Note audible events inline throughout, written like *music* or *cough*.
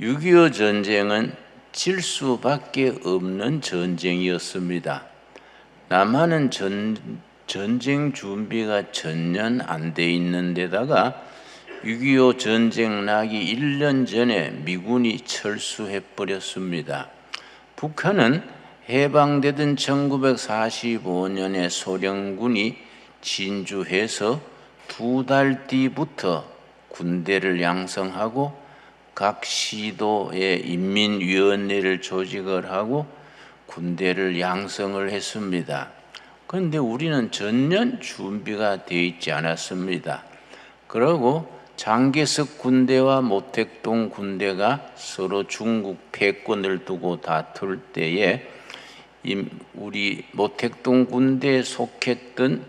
6.25 전쟁은 질 수밖에 없는 전쟁이었습니다. 남한은 전, 전쟁 준비가 전혀 안 돼 있는 데다가 6.25 전쟁 나기 1년 전에 미군이 철수해 버렸습니다. 북한은 해방되던 1945년에 소련군이 진주해서 두 달 뒤부터 군대를 양성하고 각 시도에 인민위원회를 조직을 하고 군대를 양성을 했습니다. 그런데 우리는 전혀 준비가 되어 있지 않았습니다. 그러고 장개석 군대와 모택동 군대가 서로 중국 패권을 두고 다툴 때에 우리 모택동 군대에 속했던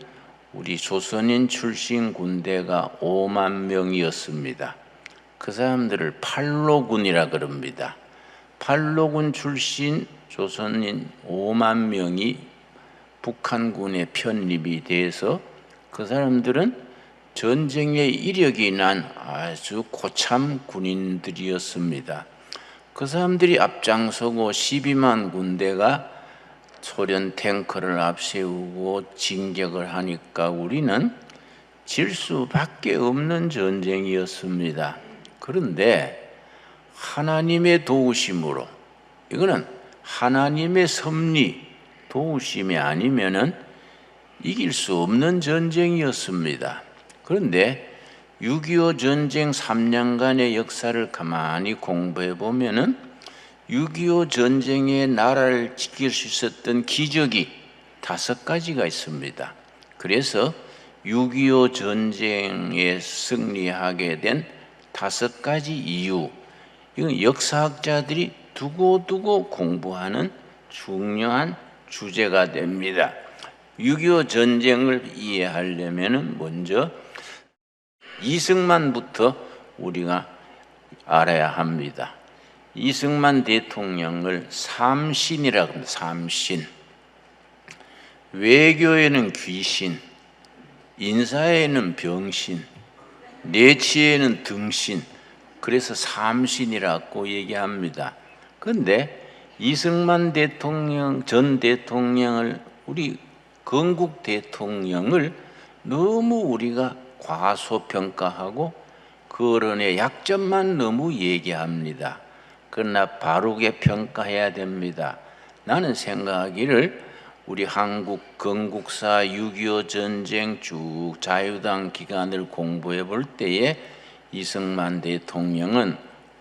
우리 조선인 출신 군대가 5만 명이었습니다. 그 사람들을 팔로군이라 그럽니다. 팔로군 출신 조선인 5만 명이 북한군에 편입이 돼서 그 사람들은 전쟁에 이력이 난 아주 고참 군인들이었습니다. 그 사람들이 앞장서고 12만 군대가 소련 탱크를 앞세우고 진격을 하니까 우리는 질 수밖에 없는 전쟁이었습니다. 그런데 하나님의 도우심으로 이거는 하나님의 섭리 도우심이 아니면은 이길 수 없는 전쟁이었습니다. 그런데 6.25 전쟁 3년간의 역사를 가만히 공부해 보면은 6.25 전쟁에 나라를 지킬 수 있었던 기적이 다섯 가지가 있습니다. 그래서 6.25 전쟁에 승리하게 된 다섯 가지 이유, 이건 역사학자들이 두고두고 공부하는 중요한 주제가 됩니다. 6.25 전쟁을 이해하려면 먼저 이승만부터 우리가 알아야 합니다. 이승만 대통령을 삼신이라고 합니다. 삼신. 외교에는 귀신, 인사에는 병신, 내치에는 등신. 그래서 삼신이라고 얘기합니다. 그런데 이승만 대통령 전 대통령을 우리 건국 대통령을 너무 우리가 과소평가하고 그런의 약점만 너무 얘기합니다. 그러나 바르게 평가해야 됩니다. 나는 생각하기를 우리 한국 건국사 6.25 전쟁 쭉 자유당 기간을 공부해 볼 때에 이승만 대통령은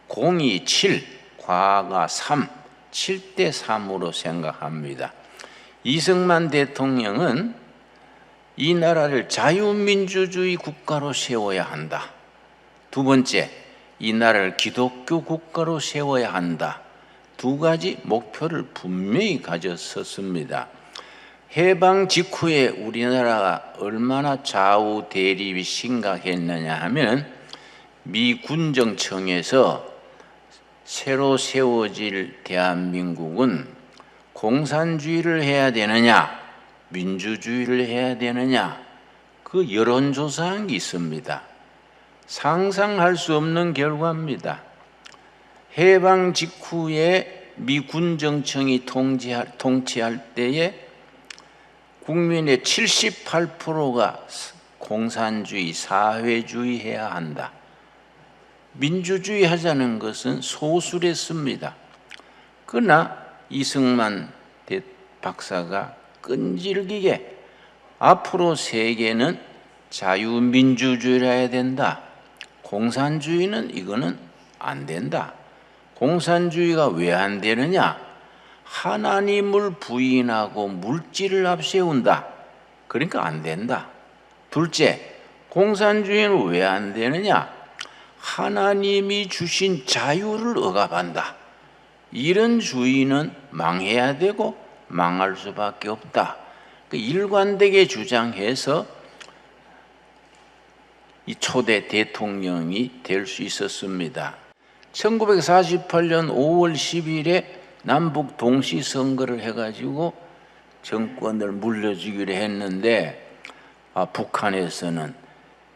공이 7, 과가 3, 7대 3으로 생각합니다. 이승만 대통령은 이 나라를 자유민주주의 국가로 세워야 한다. 두 번째, 이 나라를 기독교 국가로 세워야 한다. 두 가지 목표를 분명히 가졌었습니다. 해방 직후에 우리나라가 얼마나 좌우 대립이 심각했느냐 하면 미 군정청에서 새로 세워질 대한민국은 공산주의를 해야 되느냐, 민주주의를 해야 되느냐, 그 여론조사한 게 있습니다. 상상할 수 없는 결과입니다. 해방 직후에 미 군정청이 통치할, 통치할 때에 국민의 78%가 공산주의, 사회주의 해야 한다. 민주주의 하자는 것은 소수랬습니다. 그러나 이승만 박사가 끈질기게 앞으로 세계는 자유민주주의를 해야 된다. 공산주의는 이거는 안 된다. 공산주의가 왜 안 되느냐? 하나님을 부인하고 물질을 앞세운다. 그러니까 안 된다. 둘째, 공산주의는 왜 안 되느냐? 하나님이 주신 자유를 억압한다. 이런 주의는 망해야 되고 망할 수밖에 없다. 그 일관되게 주장해서 이 초대 대통령이 될 수 있었습니다. 1948년 5월 10일에 남북 동시 선거를 해가지고 정권을 물려주기로 했는데 아, 북한에서는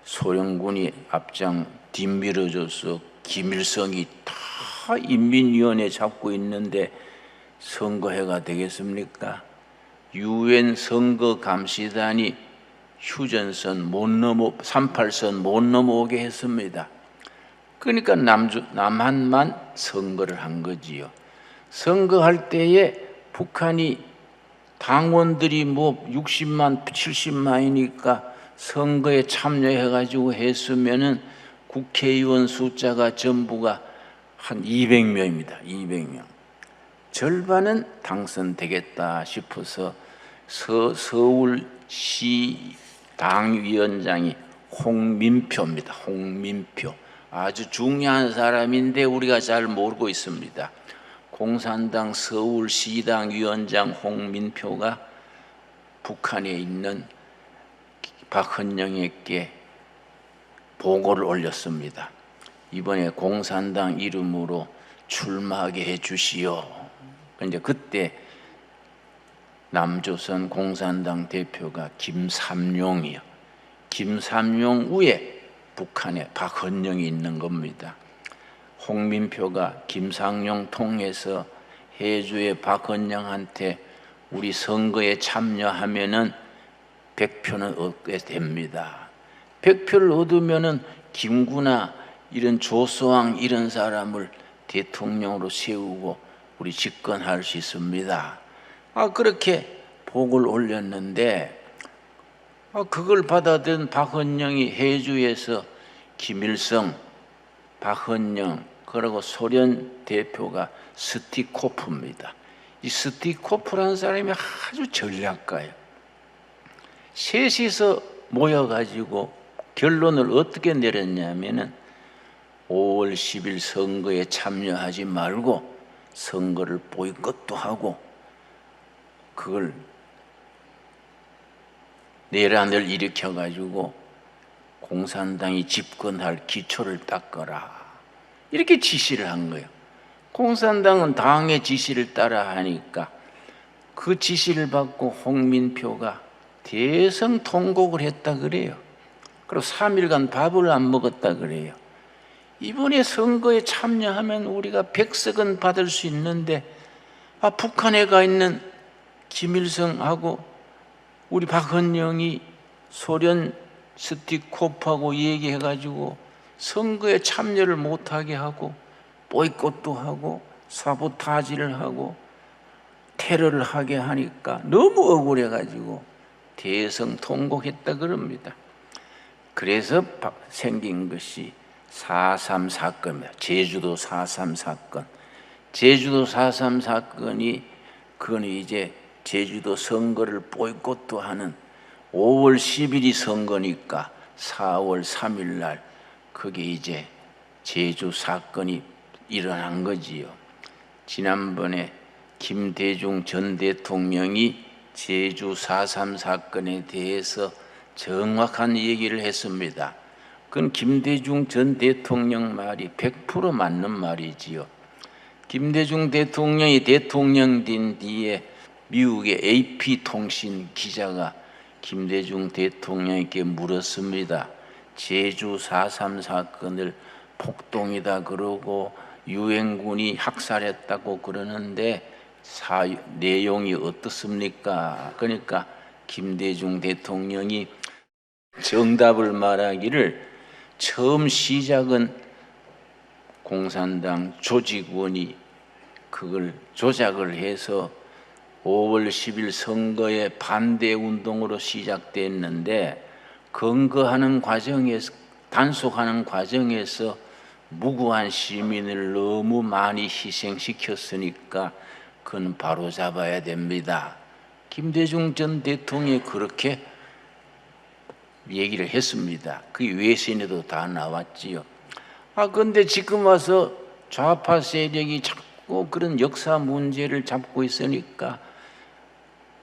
소련군이 앞장 뒤밀어줘서 김일성이 다다 인민위원회 잡고 있는데 선거해가 되겠습니까? 유엔 선거 감시단이 휴전선 못 넘어 38선 못 넘어오게 했습니다. 그러니까 남주, 남한만 선거를 한 거지요. 선거할 때에 북한이 당원들이 뭐 60만, 70만이니까 선거에 참여해가지고 했으면은 국회의원 숫자가 전부가 한 200명입니다. 200명. 절반은 당선되겠다 싶어서 서, 서울시 당위원장이 홍민표입니다. 홍민표. 아주 중요한 사람인데 우리가 잘 모르고 있습니다. 공산당 서울시당 위원장 홍민표가 북한에 있는 박헌영에게 보고를 올렸습니다. 이번에 공산당 이름으로 출마하게 해 주시오. 이제 그때 남조선 공산당 대표가 김삼룡이요. 김삼룡 위에 북한에 박헌영이 있는 겁니다. 홍민표가 김상룡 통해서 해주의 박헌영한테 우리 선거에 참여하면은 100표는 얻게 됩니다. 100표를 얻으면은 김구나 이런 조소왕 이런 사람을 대통령으로 세우고 우리 집권할 수 있습니다. 아 그렇게 복을 올렸는데 아, 그걸 받아든 박헌영이 해주에서 김일성, 박헌영 그리고 소련 대표가 스티코프입니다. 이 스티코프라는 사람이 아주 전략가예요. 셋이서 모여가지고 결론을 어떻게 내렸냐면은 5월 10일 선거에 참여하지 말고 선거를 보이콧도 하고 그걸 내란을 일으켜 가지고 공산당이 집권할 기초를 닦아라 이렇게 지시를 한 거예요. 공산당은 당의 지시를 따라 하니까 그 지시를 받고 홍민표가 대성 통곡을 했다 그래요. 그리고 3일간 밥을 안 먹었다 그래요. 이번에 선거에 참여하면 우리가 백석은 받을 수 있는데 아, 북한에 가 있는 김일성하고 우리 박헌영이 소련 스티코프하고 얘기해가지고 선거에 참여를 못하게 하고 보이콧도 하고 사보타지를 하고 테러를 하게 하니까 너무 억울해가지고 대성 통곡했다 그럽니다. 그래서 바- 생긴 것이 4.3 사건입니다. 제주도 4.3 사건. 제주도 4.3 사건이 그건 이제 제주도 선거를 보이콧도 하는 5월 10일이 선거니까 4월 3일 날 그게 이제 제주 사건이 일어난 거지요. 지난번에 김대중 전 대통령이 제주 4.3 사건에 대해서 정확한 얘기를 했습니다. 그건 김대중 전 대통령 말이 100% 맞는 말이지요. 김대중 대통령이 대통령 된 뒤에 미국의 AP 통신 기자가 김대중 대통령에게 물었습니다. 제주 4.3 사건을 폭동이다 그러고 유엔군이 학살했다고 그러는데 사, 내용이 어떻습니까? 그러니까 김대중 대통령이 정답을 말하기를 처음 시작은 공산당 조직원이 그걸 조작을 해서 5월 10일 선거에 반대 운동으로 시작됐는데 근거하는 과정에서 단속하는 과정에서 무고한 시민을 너무 많이 희생시켰으니까 그건 바로 잡아야 됩니다. 김대중 전 대통령이 그렇게 얘기를 했습니다. 그 외신에도 다 나왔지요. 아, 근데 지금 와서 좌파 세력이 자꾸 그런 역사 문제를 잡고 있으니까 아,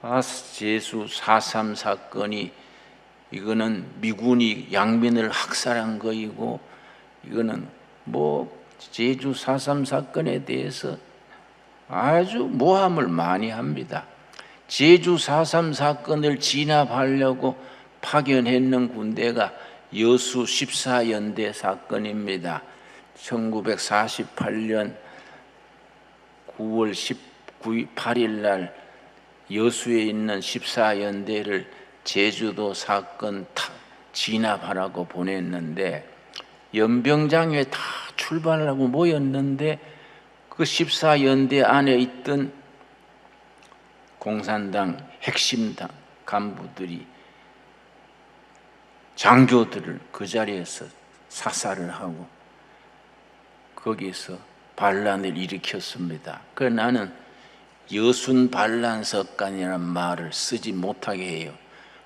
제수 4.3 사건이 이거는 미군이 양민을 학살한 거이고 이거는 뭐 제주 4.3 사건에 대해서 아주 모함을 많이 합니다. 제주 4.3 사건을 진압하려고 파견했는 군대가 여수 14연대 사건입니다. 1948년 9월 19일 8일 날 여수에 있는 14연대를 제주도 사건 타, 진압하라고 보냈는데 연병장에 다 출발하고 모였는데 그 14연대 안에 있던 공산당 핵심당 간부들이 장교들을 그 자리에서 사살을 하고 거기서 반란을 일으켰습니다. 그 나는 여순 반란석간이라는 말을 쓰지 못하게 해요.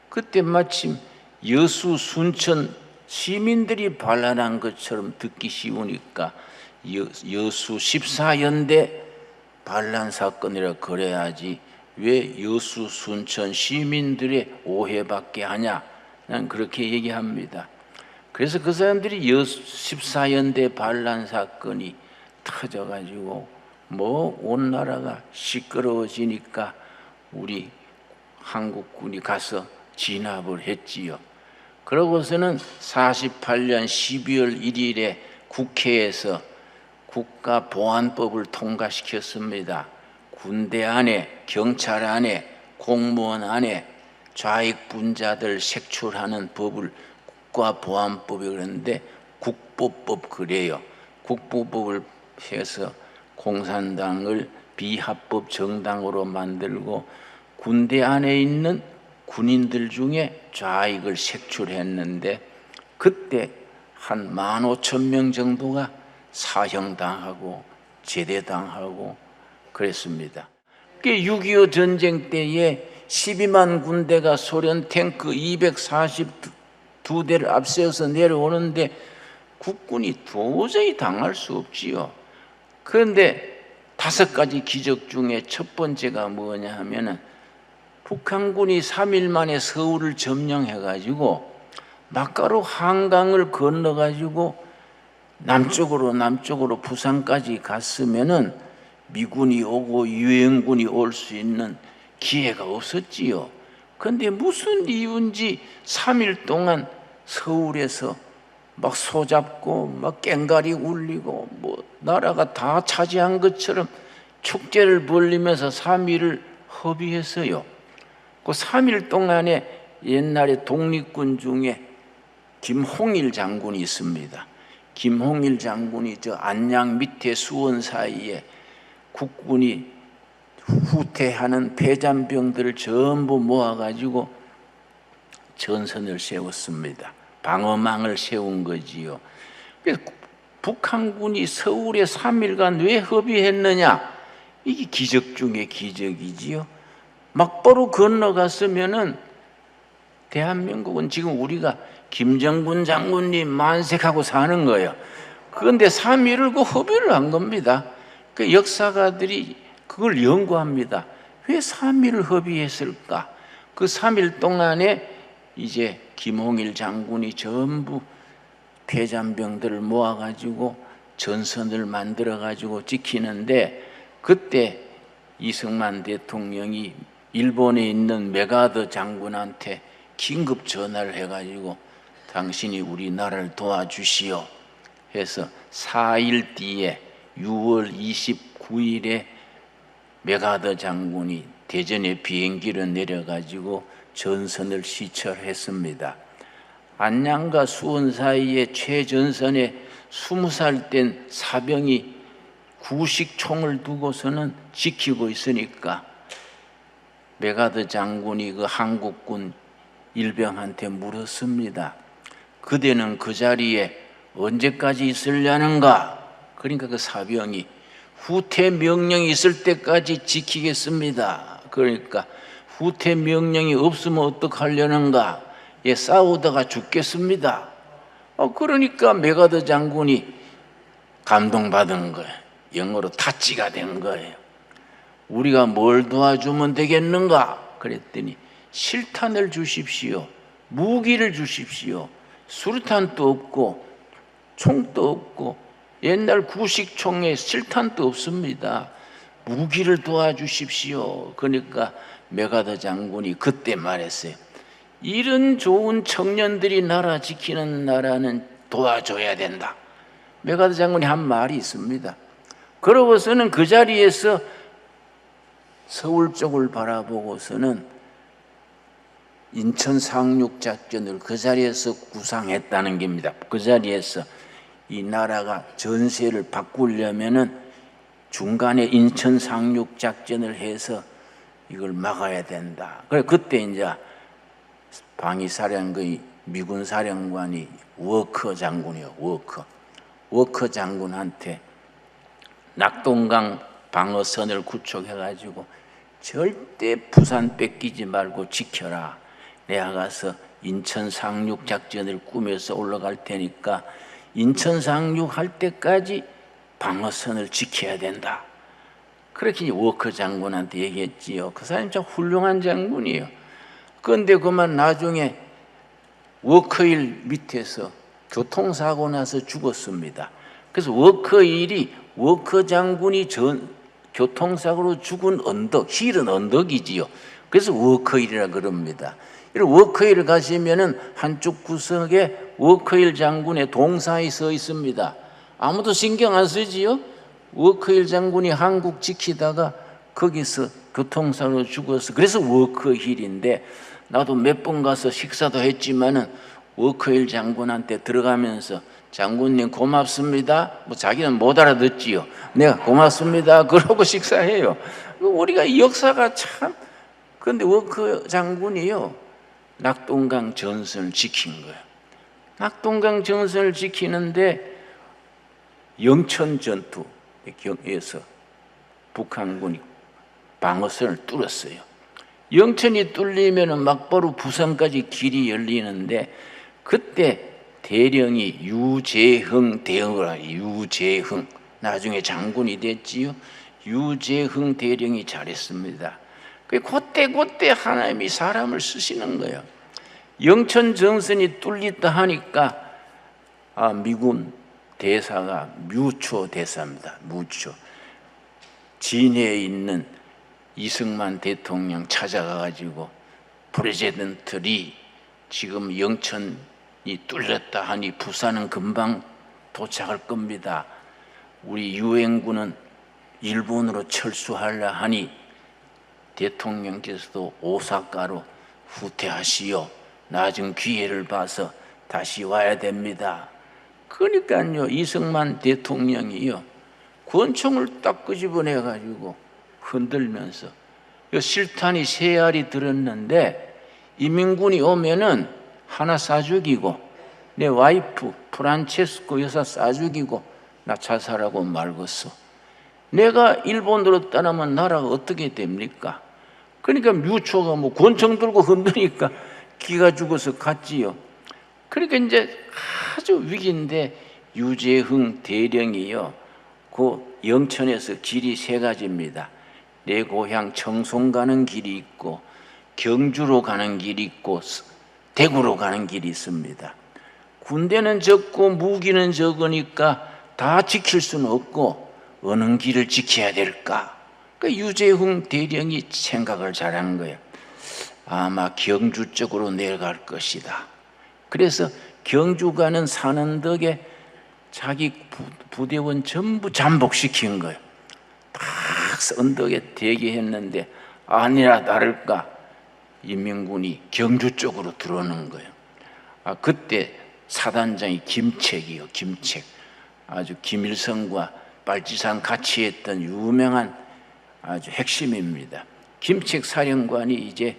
그때 마침 여수 순천 시민들이 반란한 것처럼 듣기 쉬우니까 여, 여수 14연대 반란 사건이라 그래야지 왜 여수 순천 시민들의 오해받게 하냐? 난 그렇게 얘기합니다. 그래서 그 사람들이 여수 14연대 반란 사건이 터져가지고 뭐 온 나라가 시끄러워지니까 우리 한국군이 가서 진압을 했지요. 그러고서는 48년 12월 1일에 국회에서 국가보안법을 통과시켰습니다. 군대 안에, 경찰 안에, 공무원 안에 좌익 분자들 색출하는 법을 국가보안법이 그러는데 국보법 그래요. 국보법을 해서 공산당을 비합법 정당으로 만들고 군대 안에 있는 군인들 중에 좌익을 색출했는데 그때 한 15,000명 정도가 사형당하고 제대당하고 그랬습니다. 6.25 전쟁 때에 12만 군대가 소련 탱크 242대를 앞세워서 내려오는데 국군이 도저히 당할 수 없지요. 그런데 다섯 가지 기적 중에 첫 번째가 뭐냐 하면은 북한군이 3일 만에 서울을 점령해가지고 막가로 한강을 건너가지고 남쪽으로 남쪽으로 부산까지 갔으면은 미군이 오고 유엔군이 올 수 있는 기회가 없었지요. 근데 무슨 이유인지 3일 동안 서울에서 막 소잡고 막 깽가리 울리고 뭐 나라가 다 차지한 것처럼 축제를 벌리면서 3일을 허비했어요. 그 3일 동안에 옛날에 독립군 중에 김홍일 장군이 있습니다. 김홍일 장군이 저 안양 밑에 수원 사이에 국군이 후퇴하는 폐잔병들을 전부 모아가지고 전선을 세웠습니다. 방어망을 세운 거지요. 북한군이 서울에 3일간 왜 허비했느냐? 이게 기적 중의 기적이지요. 막바로 건너갔으면은 대한민국은 지금 우리가 김정군 장군님 만색하고 사는 거예요. 그런데 3일을 그 허비를 한 겁니다. 그 역사가들이 그걸 연구합니다. 왜 3일을 허비했을까? 그 3일 동안에 이제 김홍일 장군이 전부 폐잔병들을 모아가지고 전선을 만들어가지고 지키는데 그때 이승만 대통령이 일본에 있는 메가더 장군한테 긴급 전화를 해가지고 당신이 우리나라를 도와주시오 해서 4일 뒤에 6월 29일에 메가더 장군이 대전에 비행기를 내려가지고 전선을 시철했습니다. 안양과 수원 사이에 최전선에 20살 된 사병이 구식총을 두고서는 지키고 있으니까 메가더 장군이 그 한국군 일병한테 물었습니다. 그대는 그 자리에 언제까지 있으려는가? 그러니까 그 사병이 후퇴 명령이 있을 때까지 지키겠습니다. 그러니까 후퇴 명령이 없으면 어떡하려는가? 예, 싸우다가 죽겠습니다. 어, 그러니까 메가더 장군이 감동받은 거예요. 영어로 타치가 된 거예요. 우리가 뭘 도와주면 되겠는가? 그랬더니 실탄을 주십시오. 무기를 주십시오. 수류탄도 없고 총도 없고 옛날 구식총에 실탄도 없습니다. 무기를 도와주십시오. 그러니까 메가더 장군이 그때 말했어요. 이런 좋은 청년들이 나라 지키는 나라는 도와줘야 된다. 메가더 장군이 한 말이 있습니다. 그러고서는 그 자리에서 서울 쪽을 바라보고서는 인천 상륙 작전을 그 자리에서 구상했다는 겁니다. 그 자리에서 이 나라가 전세를 바꾸려면은 중간에 인천 상륙 작전을 해서 이걸 막아야 된다. 그래 그때 이제 방위사령의 미군 사령관이 워커 장군이요. 워커. 워커 장군한테 낙동강 방어선을 구축해 가지고 절대 부산 뺏기지 말고 지켜라. 내가 가서 인천 상륙 작전을 꾸며서 올라갈 테니까 인천 상륙할 때까지 방어선을 지켜야 된다. 그렇게 워커 장군한테 얘기했지요. 그 사람이 참 훌륭한 장군이에요. 그런데 그만 나중에 워커일 밑에서 교통사고 나서 죽었습니다. 그래서 워커일이 워커 장군이 전 교통사고로 죽은 언덕, 힐은 언덕이지요. 그래서 워커일이라 그럽니다. 이런 워커일 가시면은 한쪽 구석에 워커일 장군의 동상이 서 있습니다. 아무도 신경 안 쓰지요? 워커일 장군이 한국 지키다가 거기서 교통사고로 죽어서 그래서 워커힐인데 나도 몇 번 가서 식사도 했지만은 워커힐 장군한테 들어가면서 장군님 고맙습니다. 뭐 자기는 못 알아듣지요. 내가 고맙습니다. *laughs* 그러고 식사해요. 우리가 이 역사가 참 근데 워커 장군이요 낙동강 전선을 지킨 거예요. 낙동강 전선을 지키는데 영천 전투 에서 북한군이 방어선을 뚫었어요. 영천이 뚫리면 막바로 부산까지 길이 열리는데 그때 대령이 유재흥 대령이라 유재흥 나중에 장군이 됐지요. 유재흥 대령이 잘했습니다. 그 그때 그때 하나님이 사람을 쓰시는 거예요. 영천 정선이 뚫렸다 하니까 아 미군 대사가 뮤초 대사입니다. 뮤초 진해에 있는 이승만 대통령 찾아가 가지고 프레지던트 리 지금 영천이 뚫렸다 하니 부산은 금방 도착할 겁니다. 우리 유엔군은 일본으로 철수하려 하니 대통령께서도 오사카로 후퇴하시오. 나중 기회를 봐서 다시 와야 됩니다. 그러니까요, 이승만 대통령이요, 권총을 딱 끄집어내 가지고 흔들면서 요 실탄이 세 알이 들었는데 이민군이 오면은 하나 쏴 죽이고 내 와이프 프란체스코 여사 쏴 죽이고 나 자살하고 말겠어. 내가 일본으로 떠나면 나라가 어떻게 됩니까? 그러니까 뮤초가 뭐 권총 들고 흔드니까 기가 죽어서 갔지요. 그러니까 이제 아주 위기인데 유재흥 대령이요. 그 영천에서 길이 세 가지입니다. 내 고향 청송 가는 길이 있고 경주로 가는 길이 있고 대구로 가는 길이 있습니다. 군대는 적고 무기는 적으니까 다 지킬 수는 없고 어느 길을 지켜야 될까? 그 유재흥 대령이 생각을 잘한 거예요. 아마 경주 쪽으로 내려갈 것이다. 그래서 경주 가는 산언덕에 자기 부대원 전부 잠복시킨 거예요. 딱 언덕에 대기했는데 아니라 다를까 인민군이 경주 쪽으로 들어오는 거예요. 아 그때 사단장이 김책이요, 김책. 아주 김일성과 빨치산 같이 했던 유명한 아주 핵심입니다. 김책 사령관이 이제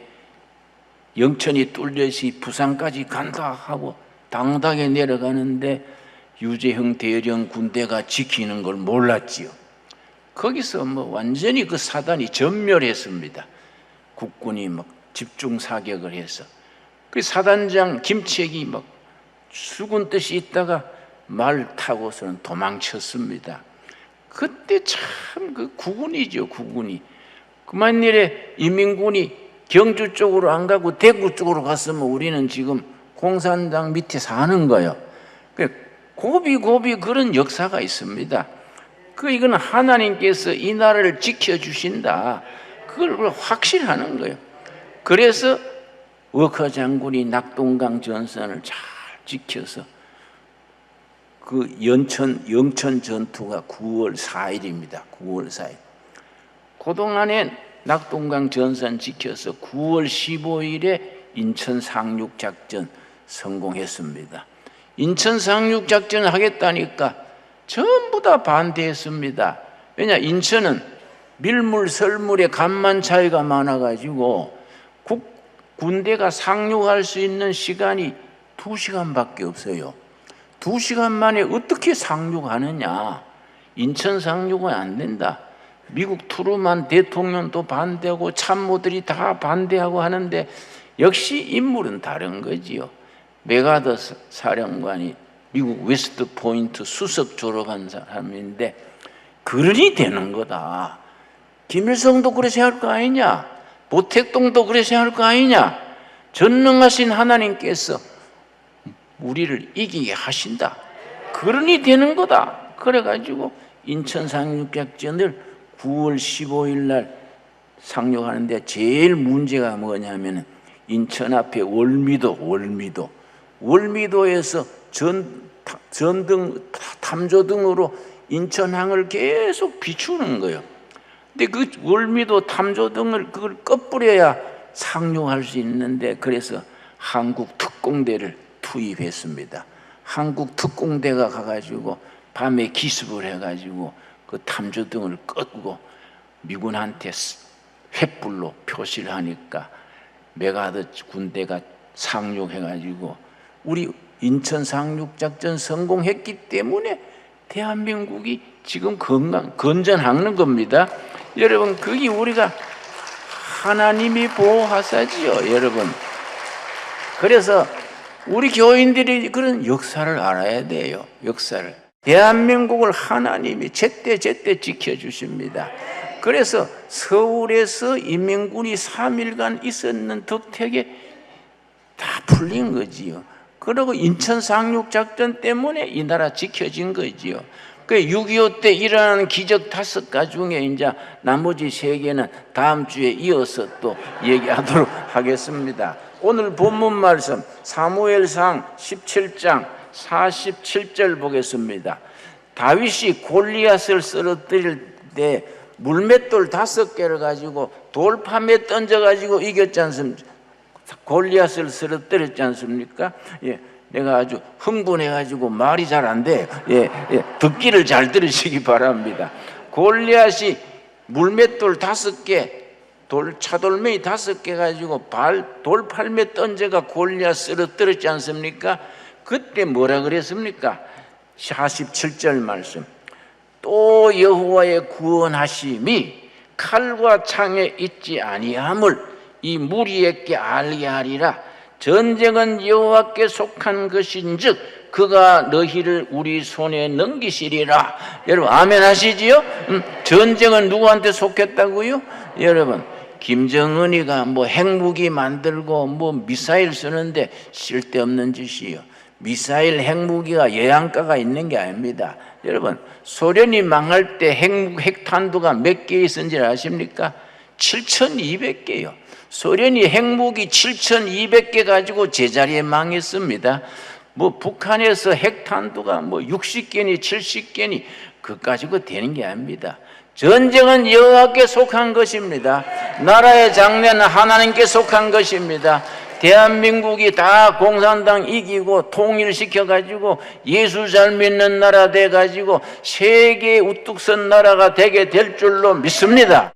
영천이 뚫려시 부산까지 간다 하고 당당하게 내려가는데 유재형 대령 군대가 지키는 걸 몰랐지요. 거기서 뭐 완전히 그 사단이 전멸했습니다. 국군이 막 집중 사격을 해서 그 사단장 김책이 막 죽은 뜻이 있다가 말 타고서는 도망쳤습니다. 그때 참 그 국군이죠, 국군이. 그만 일에 인민군이 경주 쪽으로 안 가고 대구 쪽으로 갔으면 우리는 지금 공산당 밑에 사는 거예요. 그 고비 고비 그런 역사가 있습니다. 그 이건 하나님께서 이 나라를 지켜 주신다. 그걸 확실하는 거예요. 그래서 워커 장군이 낙동강 전선을 잘 지켜서 그 연천 영천 전투가 9월 4일입니다. 9월 4일. 그동안엔 낙동강 전선 지켜서 9월 15일에 인천 상륙 작전 성공했습니다. 인천 상륙 작전 하겠다니까 전부 다 반대했습니다. 왜냐 인천은 밀물 설물의 간만 차이가 많아 가지고 국, 군대가 상륙할 수 있는 시간이 두 시간밖에 없어요. 두 시간 만에 어떻게 상륙하느냐? 인천 상륙은 안 된다. 미국 투르만 대통령도 반대하고 참모들이 다 반대하고 하는데 역시 인물은 다른 거지요. 메가더 사령관이 미국 웨스트 포인트 수석 졸업한 사람인데 그러니 되는 거다. 김일성도 그래 생각할 거 아니냐? 모택동도 그래 생각할 거 아니냐? 전능하신 하나님께서 우리를 이기게 하신다. 그러니 되는 거다. 그래가지고 인천 상륙작전을 9월 15일 날 상륙하는데 제일 문제가 뭐냐면 인천 앞에 월미도, 월미도, 월미도에서 전 전등 탐조등으로 인천항을 계속 비추는 거예요. 근데 그 월미도 탐조등을 그걸 꺼뿌려야 상륙할 수 있는데 그래서 한국 특공대를 투입했습니다. 한국 특공대가 가가지고 밤에 기습을 해가지고 그 탐조등을 끄고 미군한테 횃불로 표시를 하니까 메가드 군대가 상륙해가지고 우리 인천 상륙작전 성공했기 때문에 대한민국이 지금 건강 건전하는 겁니다. 여러분 그게 우리가 하나님이 보호하사지요, 여러분. 그래서 우리 교인들이 그런 역사를 알아야 돼요. 역사를. 대한민국을 하나님이 제때 제때 지켜주십니다. 그래서 서울에서 인민군이 3일간 있었는 덕택에 다 풀린 거지요. 그리고 인천 상륙작전 때문에 이 나라 지켜진 거지요. 그6.25 때 일어나는 기적 다섯 가지 중에 이제 나머지 세 개는 다음 주에 이어서 또 얘기하도록 하겠습니다. 오늘 본문 말씀 사무엘상 17장 47절 보겠습니다. 다윗이 골리앗을 쓰러뜨릴 때 물맷돌 다섯 개를 가지고 돌판에 던져 가지고 이겼지 않습니까? 골리앗을 쓰러뜨렸지 않습니까? 예. 내가 아주 흥분해 가지고 말이 잘 안 돼. 예, 예. 듣기를 잘 들으시기 바랍니다. 골리앗이 물맷돌 다섯 개, 돌 차돌멩이 다섯 개 가지고 발 돌팔매 던져가 골리앗 쓰러뜨렸지 않습니까? 그때 뭐라 그랬습니까? 47절 말씀. 또 여호와의 구원하심이 칼과 창에 있지 아니함을 이 무리에게 알게 하리라. 전쟁은 여호와께 속한 것인즉 그가 너희를 우리 손에 넘기시리라. 여러분 아멘 하시지요? 음, 전쟁은 누구한테 속했다고요? 여러분 김정은이가 뭐 핵무기 만들고 뭐 미사일 쓰는데 쓸데없는 짓이요. 미사일 핵무기가 예안가가 있는 게 아닙니다. 여러분 소련이 망할 때 핵, 핵탄두가 몇 개 있었는지 아십니까? 7,200개요. 소련이 핵무기 7,200개 가지고 제자리에 망했습니다. 뭐 북한에서 핵탄두가 뭐 60개니 70개니 그 가지고 되는 게 아닙니다. 전쟁은 여호와께 속한 것입니다. 나라의 장래는 하나님께 속한 것입니다. 대한민국이 다 공산당 이기고 통일시켜 가지고 예수 잘 믿는 나라 돼 가지고 세계 우뚝 선 나라가 되게 될 줄로 믿습니다.